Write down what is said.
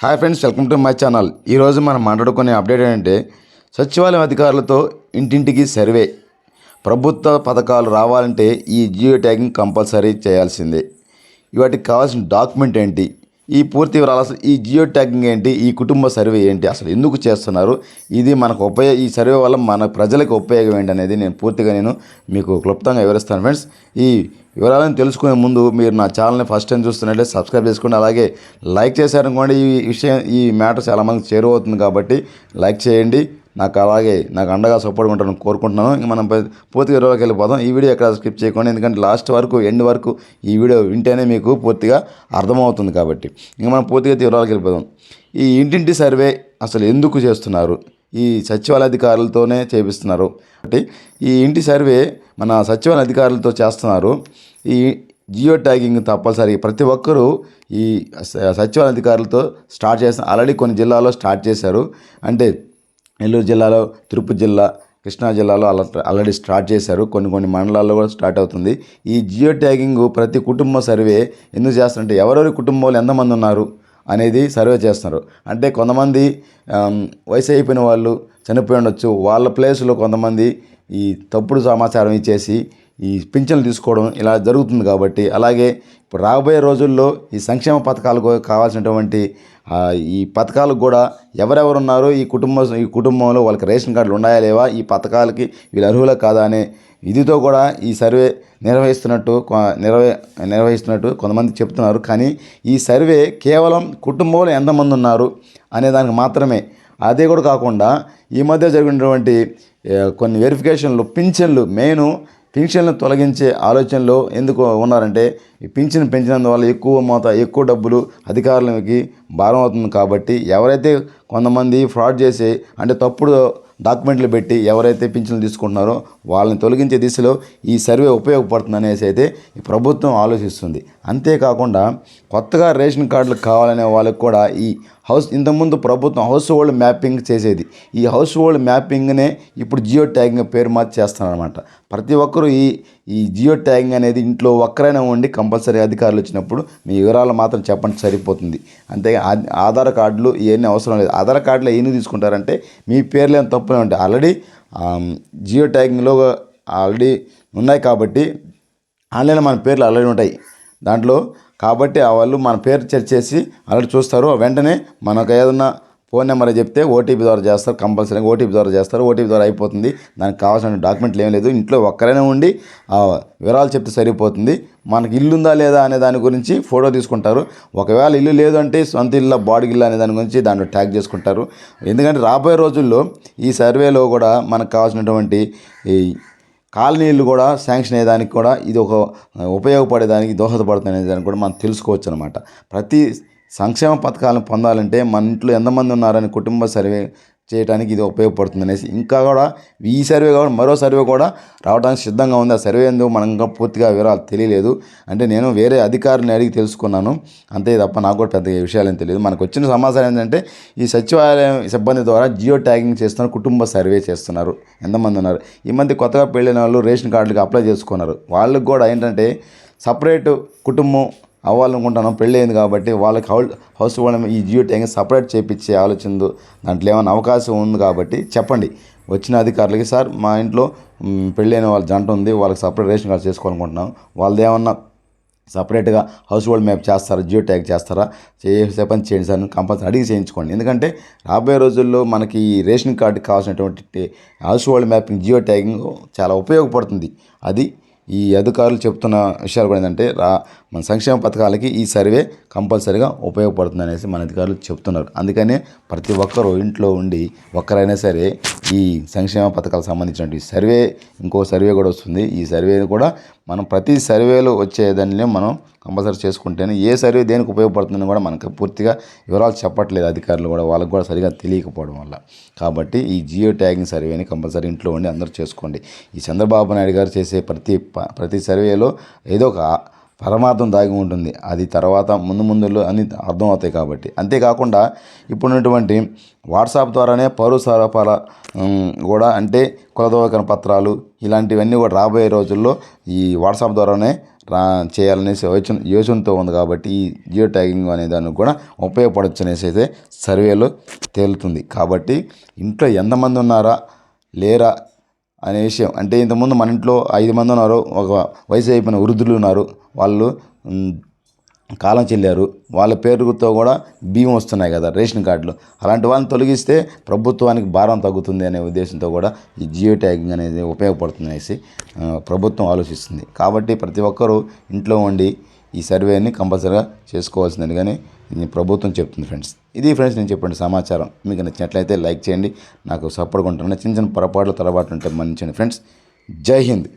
Hi friends welcome to my channel ఈరోజు మనం మాట్లాడుకునే అప్డేట్ ఏంటంటే సచివాలయం అధికారులతో ఇంటింటికి సర్వే ప్రభుత్వ పథకాలు రావాలంటే ఈ జియో ట్యాగింగ్ కంపల్సరీ చేయాల్సిందే. వాటికి కావాల్సిన డాక్యుమెంట్ ఏంటి? ఈ పూర్తి వివరాలు అసలు ఈ జియో ట్యాగింగ్ ఏంటి? ఈ కుటుంబ సర్వే ఏంటి? అసలు ఎందుకు చేస్తున్నారు? ఇది మనకు ఉపయోగ ఈ సర్వే వల్ల మన ప్రజలకు ఉపయోగం ఏంటి అనేది నేను పూర్తిగా నేను మీకు క్లుప్తంగా వివరిస్తాను ఫ్రెండ్స్ ఈ వివరాలను తెలుసుకునే ముందు మీరు నా ఛానల్ని ఫస్ట్ టైం చూస్తున్నట్లయితే సబ్స్క్రైబ్ చేసుకోండి. అలాగే లైక్ చేశారనుకోండి ఈ విషయం ఈ మ్యాటర్ చాలామందికి చేరువవుతుంది కాబట్టి లైక్ చేయండి. నాకు అలాగే నాకు అండగా సపోర్ట్ ఉంటాను కోరుకుంటున్నాను. ఇంక మనం పూర్తిగా వివరాలకు వెళ్ళిపోదాం. ఈ వీడియో ఎక్కడ స్కిప్ చేయకుండా ఎందుకంటే లాస్ట్ వరకు ఎండ్ వరకు ఈ వీడియో వింటేనే మీకు పూర్తిగా అర్థమవుతుంది కాబట్టి. ఇంక మనం పూర్తిగా వివరాలకు వెళ్ళిపోదాం. ఈ ఇంటింటి సర్వే అసలు ఎందుకు చేస్తున్నారు? ఈ సచివాలయ అధికారులతోనే చేపిస్తున్నారు. కాబట్టి ఈ ఇంటి సర్వే మన సచివాలయ అధికారులతో చేస్తున్నారు. ఈ జియో ట్యాగింగ్ తప్పనిసరి. ప్రతి ఒక్కరూ ఈ సచివాలయ అధికారులతో స్టార్ట్ చేసిన ఆల్రెడీ కొన్ని జిల్లాల్లో స్టార్ట్ చేశారు. అంటే నెల్లూరు జిల్లాలో తిరుపతి జిల్లా కృష్ణా జిల్లాలో ఆల్రెడీ స్టార్ట్ చేశారు. కొన్ని కొన్ని మండలాల్లో కూడా స్టార్ట్ అవుతుంది. ఈ జియో ట్యాగింగ్ ప్రతి కుటుంబ సర్వే ఎందుకు చేస్తారంటే ఎవరెవరి కుటుంబంలో ఎంతమంది ఉన్నారు అనేది సర్వే చేస్తున్నారు. అంటే కొంతమంది వయసు అయిపోయిన వాళ్ళు చనిపోయి ఉండొచ్చు వాళ్ళ ప్లేస్లో కొంతమంది ఈ తప్పుడు సమాచారం ఇచ్చేసి ఈ పింఛన్లు తీసుకోవడం ఇలా జరుగుతుంది కాబట్టి అలాగే ఇప్పుడు రాబోయే రోజుల్లో ఈ సంక్షేమ పథకాలకు కావాల్సినటువంటి ఈ పథకాలకు కూడా ఎవరెవరు ఉన్నారో ఈ కుటుంబ ఈ కుటుంబంలో వాళ్ళకి రేషన్ కార్డులు ఉన్నాయా లేవా ఈ పథకాలకి వీళ్ళు అర్హులా కాదా అనే ఇదితో కూడా ఈ సర్వే నిర్వహిస్తున్నట్టు నిర్వహి నిర్వహిస్తున్నట్టు కొంతమంది చెప్తున్నారు. కానీ ఈ సర్వే కేవలం కుటుంబంలో ఎంతమంది ఉన్నారు అనే దానికి మాత్రమే అదే కూడా కాకుండా ఈ మధ్య జరిగినటువంటి కొన్ని వెరిఫికేషన్లు పింఛన్లు మెయిన్ పింఛన్లు తొలగించే ఆలోచనలో ఎందుకు ఉన్నారంటే ఈ పింఛన్ పెంచినందువల్ల ఎక్కువ మోత ఎక్కువ డబ్బులు అధికారులకి భారం అవుతుంది కాబట్టి ఎవరైతే కొంతమంది ఫ్రాడ్ చేసి అంటే తప్పుడు డాక్యుమెంట్లు పెట్టి ఎవరైతే పింఛన్లు తీసుకుంటున్నారో వాళ్ళని తొలగించే దిశలో ఈ సర్వే ఉపయోగపడుతుంది అనేసి అయితే ఈ ప్రభుత్వం ఆలోచిస్తుంది. అంతేకాకుండా కొత్తగా రేషన్ కార్డులు కావాలనే వాళ్ళకి కూడా ఈ హౌస్ ఇంతకుముందు ప్రభుత్వం హౌస్ హోల్డ్ మ్యాపింగ్ చేసేది. ఈ హౌస్ హోల్డ్ మ్యాపింగ్నే ఇప్పుడు జియో ట్యాగింగ్ పేరు మార్చి చేస్తున్నారన్నమాట. ప్రతి ఒక్కరూ ఈ ఈ జియో ట్యాగింగ్ అనేది ఇంట్లో ఒక్కరైనా ఉండి కంపల్సరీ అధికారులు వచ్చినప్పుడు మీ వివరాలు మాత్రం చెప్పండి సరిపోతుంది. అంతే ఆధార్ కార్డులు ఇవన్నీ అవసరం లేదు. ఆధార్ కార్డులో ఏమి తీసుకుంటారంటే మీ పేర్లు ఏం తప్పునే ఉంటాయి. ఆల్రెడీ జియో ట్యాగింగ్లో ఆల్రెడీ ఉన్నాయి కాబట్టి ఆన్లైన్లో మన పేర్లు ఆల్రెడీ ఉంటాయి. దాంట్లో కాబట్టి ఆ వాళ్ళు మన పేరు సెర్చ్ చేసి అలర్ట్ చూస్తారు. వెంటనే మనకు ఏదన్నా ఫోన్ నెంబర్ చెప్తే ఓటీపీ ద్వారా చేస్తారు. కంపల్సరీగా ఓటీపీ ద్వారా చేస్తారు. ఓటీపీ ద్వారా అయిపోతుంది. దానికి కావాల్సిన డాక్యుమెంట్లు ఏం లేదు. ఇంట్లో ఒక్కరైనా ఉండి ఆ వివరాలు చెప్తే సరిపోతుంది. మనకి ఇల్లు ఉందా లేదా అనే దాని గురించి ఫోటో తీసుకుంటారు. ఒకవేళ ఇల్లు లేదు అంటే సొంత ఇల్లు బాడీ ఇల్లు అనే దాని గురించి దాంట్లో ట్యాగ్ చేసుకుంటారు. ఎందుకంటే రాబోయే రోజుల్లో ఈ సర్వేలో కూడా మనకు కావాల్సినటువంటి ఈ కాలనీలు కూడా శాంక్షన్ అయ్యేదానికి కూడా ఇది ఒక ఉపయోగపడేదానికి దోహదపడుతుంది అనే కూడా మనం తెలుసుకోవచ్చు అనమాట ప్రతి సంక్షేమ పథకాలను పొందాలంటే మన ఇంట్లో ఎంతమంది ఉన్నారని కుటుంబ సర్వే చేయడానికి ఇది ఉపయోగపడుతుంది అనేసి. ఇంకా కూడా ఈ సర్వే కూడా మరో సర్వే కూడా రావడానికి సిద్ధంగా ఉంది. ఆ సర్వే ఎందుకు మనం ఇంకా పూర్తిగా వివరాలు తెలియలేదు. అంటే నేను వేరే అధికారిని అడిగి తెలుసుకున్నాను. అంతే తప్ప నాకు కూడా పెద్ద విషయాలు ఏం తెలియదు. మనకు వచ్చిన సమాచారం ఏంటంటే ఈ సచివాలయం సిబ్బంది ద్వారా జియో ట్యాగింగ్ చేస్తున్నారు కుటుంబ సర్వే చేస్తున్నారు. ఎంతమంది ఉన్నారు? ఈ మధ్య కొత్తగా పెళ్ళిన వాళ్ళు రేషన్ కార్డులకు అప్లై చేసుకున్నారు. వాళ్ళకి కూడా ఏంటంటే సపరేట్ కుటుంబం అవ్వాలనుకుంటున్నాం పెళ్ళి అయింది కాబట్టి వాళ్ళకి హౌ హౌస్ వాళ్ళ ఈ జియో ట్యాగింగ్ సపరేట్ చేయించే ఆలోచన దాంట్లో ఏమైనా అవకాశం ఉంది కాబట్టి చెప్పండి. వచ్చిన అధికారులకి సార్ మా ఇంట్లో పెళ్ళైన వాళ్ళ జంట ఉంది వాళ్ళకి సపరేట్ రేషన్ కార్డు చేసుకోవాలనుకుంటున్నాం. వాళ్ళది ఏమన్నా సపరేట్గా హౌస్ హోల్డ్ మ్యాప్ చేస్తారా జియో ట్యాగ్ చేస్తారా? చేసే పని చేయండి సార్ కంపల్సరీ అడిగి చేయించుకోండి. ఎందుకంటే రాబోయే రోజుల్లో మనకి ఈ రేషన్ కార్డుకి కావాల్సినటువంటి household mapping geo tagging చాలా ఉపయోగపడుతుంది. అది ఈ అధికారులు చెప్తున్న విషయాలు కూడా ఏంటంటే రా మన సంక్షేమ పథకాలకి ఈ సర్వే కంపల్సరీగా ఉపయోగపడుతుంది అనేసి మన అధికారులు చెప్తున్నారు. అందుకనే ప్రతి ఒక్కరూ ఇంట్లో ఉండి ఒక్కరైనా సరే ఈ సంక్షేమ పథకాలకు సంబంధించినటువంటి సర్వే ఇంకో సర్వే కూడా వస్తుంది. ఈ సర్వేని కూడా మనం ప్రతి సర్వేలో వచ్చేదాన్ని మనం కంపల్సరీ చేసుకుంటేనే ఏ సర్వే దేనికి ఉపయోగపడుతుందని కూడా మనకు పూర్తిగా వివరాలు చెప్పట్లేదు అధికారులు కూడా. వాళ్ళకి కూడా సరిగా తెలియకపోవడం వల్ల. కాబట్టి ఈ జియో ట్యాగింగ్ సర్వేని కంపల్సరీ ఇంట్లో ఉండి అందరూ చేసుకోండి. ఈ చంద్రబాబు నాయుడు గారు చేసే ప్రతి ప- ప్రతి సర్వేలో ఏదో ఒక పరమార్థం దాగి ఉంటుంది. అది తర్వాత ముందు ముందులో అన్ని అర్థమవుతాయి కాబట్టి. అంతేకాకుండా ఇప్పుడున్నటువంటి వాట్సాప్ ద్వారానే పౌర సరఫరా కూడా అంటే కులదోకన పత్రాలు ఇలాంటివన్నీ కూడా రాబోయే రోజుల్లో ఈ వాట్సాప్ ద్వారానే రా చేయాలనేసి యోచన యోచనతో ఉంది కాబట్టి ఈ జియో ట్యాగింగ్ అనే దానికి కూడా ఉపయోగపడవచ్చు అనేసి అయితే సర్వేలో తేలుతుంది. కాబట్టి ఇంట్లో ఎంతమంది ఉన్నారా లేరా అనే విషయం. అంటే ఇంతకుముందు మన ఇంట్లో ఐదు మంది ఉన్నారు ఒక వయసు అయిపోయిన వృద్ధులు ఉన్నారు. వాళ్ళు కాలం చెల్లారు. వాళ్ళ పేరుతో కూడా బియ్యం వస్తున్నాయి కదా రేషన్ కార్డులు. అలాంటి వాళ్ళని తొలగిస్తే ప్రభుత్వానికి భారం తగ్గుతుంది అనే ఉద్దేశంతో కూడా ఈ జియో ట్యాగింగ్ అనేది ఉపయోగపడుతుంది అనేసి ప్రభుత్వం ఆలోచిస్తుంది. కాబట్టి ప్రతి ఒక్కరూ ఇంట్లో ఉండి ఈ సర్వేని కంపల్సరీగా చేసుకోవాల్సిందని కానీ ప్రభుత్వం చెప్తుంది ఫ్రెండ్స్. ఇది ఫ్రెండ్స్ నేను చెప్పండి సమాచారం. మీకు నచ్చినట్లయితే లైక్ చేయండి. నాకు సపోర్ట్గా ఉంటాను చిన్న చిన్న పొరపాట్లు తలబాటు ఉంటే మన్నించండి ఫ్రెండ్స్. జై హింద్.